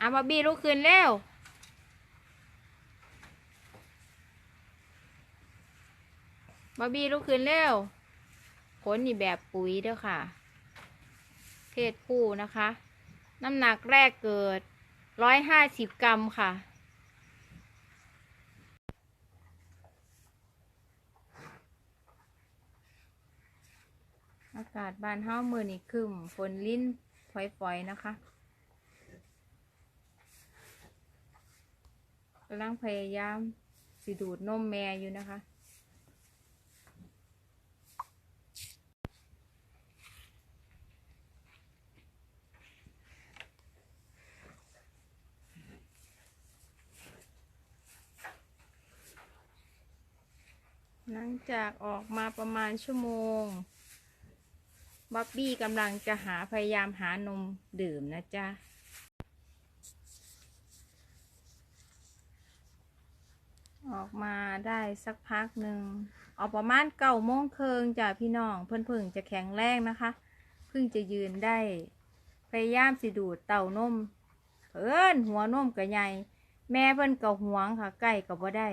อะบอบบี้ลุกขึ้นเร็ว บอบบี้ลุกขึ้นเร็ว ขนนี่แบบปุ๋ยเด้อค่ะ เพศผู้นะคะ น้ำหนักแรกเกิดร้อยห้าสิบกรัมค่ะอากาศบ้านเฮามือนี่คึมฝนลิ้นฝอยๆนะคะ กำลังพยายามสิดูดนมแม่อยู่นะคะ หลังจากออกมาประมาณชั่วโมงบ๊อบบี้กำลังจะหาพยายามหานมดื่มนะจ๊ะ ออกมาได้สักพักหนึ่งออกประมาณเก้าโมงเคิงจ้ะพี่น้องเพิ่นเพิ่งจะแข็งแรงนะคะ เพิ่งจะยืนได้ พยายามสิดูดเต่านมเพิ่นหัวนมกะใหญ่แม่เพิ่นก็หวงค่ะใกล้ก็บ่ได้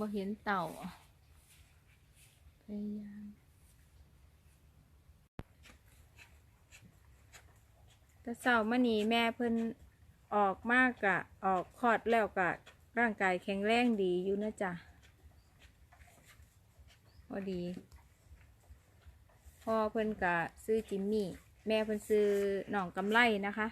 บ่เห็นเต่าพยายามแต่เสาร์มานีแม่เพิ่นออกมากกะออกคลอดแล้วกะร่างกายแข็งแรงดีอยู่นะจ๊ะพอดีพ่อเพิ่นกะซื้อจิมมี่ แม่เพิ่นซื้อหน่องกำไลนะคะ